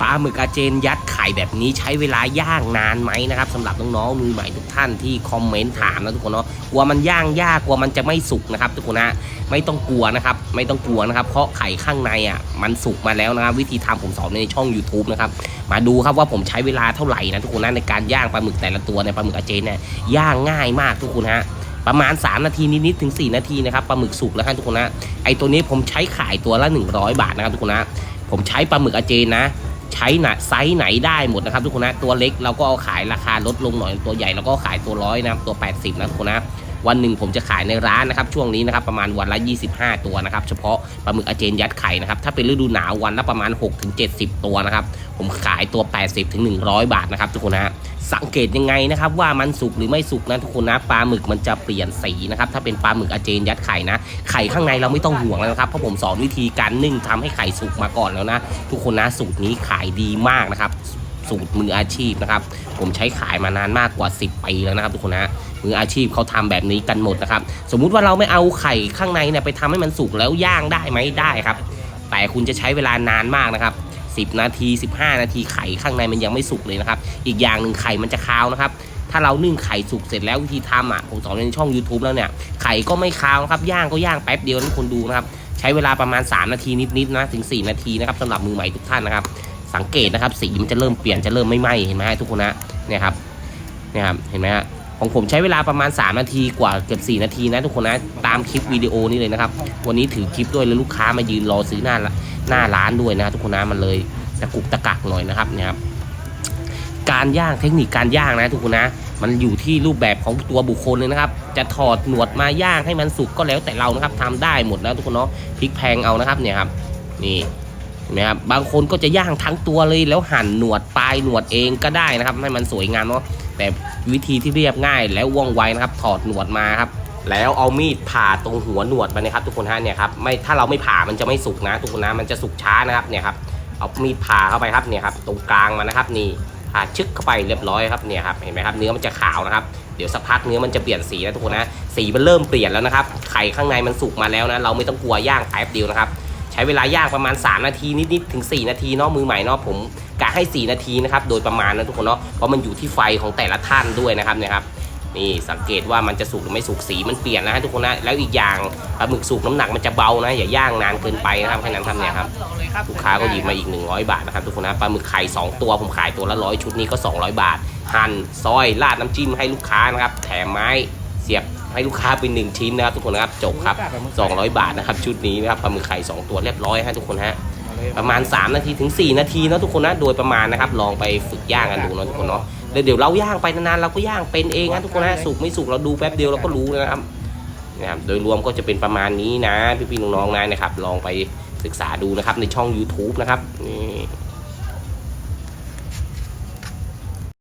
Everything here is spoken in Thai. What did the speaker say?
ปลาหมึกอาเจนยัดไข่แบบนี้ใช้เวลาย่างนานไหมนะครับสำหรับน้องๆมือใหม่ทุกท่านที่คอมเมนต์ถามนะทุกคนเนาะกลัวมันย่างยากกลัวมันจะไม่สุกนะครับ ทุกคนนะไม่ต้องกลัวนะครับ ไม่ต้องกลัวนะครับ เพราะไข่ข้างในอะมันสุกมาแล้วนะครับ วิธีทำผมสอนในช่อง YouTube นะครับมาดูครับว่าผมใช้เวลาเท่าไหร่นะทุกคนนะในการย่างปลาหมึกแต่ละตัวในปลาหมึกอาเจนเนี่ยย่างง่ายมากทุกคนฮะประมาณ 3 นาทีนิดๆถึง 4 นาทีนะครับปลาหมึกสุกแล้วครับทุกคนนะไอตัวนี้ผมใช้ขายตัวละ 100 บาทนะครับทุกคนนะผมใช้ปลาหมึกอาเจนนะ ใช้หนไซส์ไหนได้หมดนะครับทุกคนนะตัวเล็กเราก็เอาขายราคาลดลงหน่อยตัวใหญ่เราก็ขายตัวร้อยนะครับตัว 80นะทุกคนนะ วันหนึ่งผมจะขายในร้านนะครับช่วงนี้นะครับประมาณวันละ 25 ตัวนะครับเฉพาะปลาหมึกอาเจนยัดไข่นะครับถ้าเป็นฤดูหนาววันละประมาณ 6-70 ตัวนะครับผมขายตัว 80-100 บาทนะครับทุกคนนะสังเกตยังไงนะครับว่ามันสุกหรือไม่สุกนะทุกคนนะปลาหมึกมันจะเปลี่ยนสีนะครับถ้าเป็นปลาหมึกอาเจนยัดไข่นะไข่ข้างในเราไม่ต้องห่วงแล้วนะครับเพราะผมสอนวิธีการนึ่งทำให้ไข่สุกมาก่อนแล้วนะ ทุกคนนะสูตรนี้ขายดีมากนะครับ สูตรมืออาชีพนะครับ ผมใช้ขายมานานมากกว่า 10 ปีแล้วนะครับทุกคนนะมืออาชีพเขาทำแบบนี้กันหมดนะครับ สมมุติว่าเราไม่เอาไข่ข้างในเนี่ยไปทำให้มันสุกแล้วย่างได้ไหมได้ครับ แต่คุณจะใช้เวลานานมากนะครับ10 นาที 15 นาทีไข่ข้างในมันยังไม่สุกเลยนะครับ อีกอย่างหนึ่งไข่มันจะคาวนะครับ ถ้าเรานึ่งไข่สุกเสร็จแล้ววิธีทำอะผมสอนในช่อง YouTube แล้วเนี่ย ไข่ก็ไม่คาวนะครับ ย่างก็ย่างแป๊บเดียวนะคนดูนะครับ ใช้เวลาประมาณ 3 นาทีนิดๆนะ ถึง 4 นาทีนะครับสำหรับมือใหม่ทุกท่านนะครับ สังเกตนะครับ สีมันจะเริ่มเปลี่ยนจะเริ่มไม่ไหม้เห็นไหมทุกคนนะเนี่ยครับเนี่ยครับเห็นไหมฮะของผมใช้เวลาประมาณ 3 นาทีกว่าเกือบ4นาทีนะทุกคนนะตามคลิปวิดีโอนี้เลยนะครับวันนี้ถือคลิปด้วยแล้วลูกค้ามายืนรอซื้อหน้าหน้าร้านด้วยนะทุกคนนะมันเลยตะกุกตะกักหน่อยนะครับเนี่ยครับการย่างเทคนิคการย่างนะทุกคนนะ มันอยู่ที่รูปแบบของตัวบุคคลเลยนะครับ จะถอดหนวดมาย่างให้มันสุกก็แล้วแต่เรานะครับทำได้หมดนะทุกคนเนาะพลิกแพงเอานะครับเนี่ยครับนี่ นไหมครับบางคนก็จะย่างทั้งตัวเลยแล้วหั่นหนวดปลายหนวดเองก็ได้นะครับ ให้มันสวยงามเนาะแต่วิธีที่เรียบง่ายแล้วว่องไวนะครับ ถอดหนวดมาครับ แล้วเอามีดผ่าตรงหัวหนวดมานะครับ ทุกคนฮะเนี่ยครับไม่ถ้าเราไม่ผ่ามันจะไม่สุกนะ ทุกคนนะมันจะสุกช้านะครับเนี่ยครับเอามีดผ่าเข้าไปครับเนี่ยครับตรงกลางมันนะครับนี่ผ่าชึกเข้าไปเรียบร้อยครับเนี่ยครับเห็นไหมครับเนื้อมันจะขาวนะครับเดี๋ยวสักพักเนื้อมันจะเปลี่ยนสีนะทุกคนนะสีมันเริ่มเปลี่ยนแล้วนะครับไข่ข้างในมันสุกมาแล้วนะเราไม่ต้องกลัวย่างแป๊บเดียวนะครับ ใช้เวลาย่างประมาณ 3 นาทีนิดๆถึง 4 นาทีเนาะมือใหม่เนาะผมกะให้ 4 นาทีนะครับโดยประมาณนะทุกคนเนาะเพราะมันอยู่ที่ไฟของแต่ละท่านด้วยนะครับเนี่ยครับนี่สังเกตว่ามันจะสุกหรือไม่สุกสีมันเปลี่ยนนะฮะทุกคนนะแล้วอีกอย่างปลาหมึกสุกน้ำหนักมันจะเบานะอย่าย่างนานเกินไปนะครับแค่นั้นทำเนี่ยครับลูกค้าก็หยิบมาอีก 100 บาทนะครับทุกคนนะปลาหมึกไข่2ตัวผมขายตัวละร้อยชุดนี้ก็ 200 บาท หั่นซอยราดน้ำจิ้มให้ลูกค้านะครับแถมไม้เสียบ ให้ลูกค้าเป็นหนึ่งชิ้นนะครับทุกคนนะครับจบครับ 200 บาทนะครับชุดนี้นะครับปลาหมึกไข่2ตัวเรียบร้อยฮะทุกคนฮะประมาณ 3 นาทีถึง 4 นาทีนะทุกคนนะโดยประมาณนะครับลองไปฝึกย่างกันดูนะทุกคนเนาะแล้วเดี๋ยวเราย่างไปนานๆเราก็ย่างเป็นเองนะทุกคนนะสุกไม่สุกเราดูแป๊บเดียวเราก็รู้นะครับนะครับโดยรวมก็จะเป็นประมาณนี้นะพี่ๆน้องๆนะนะครับ ลองไปศึกษาดูนะครับในช่อง YouTube นะครับนี่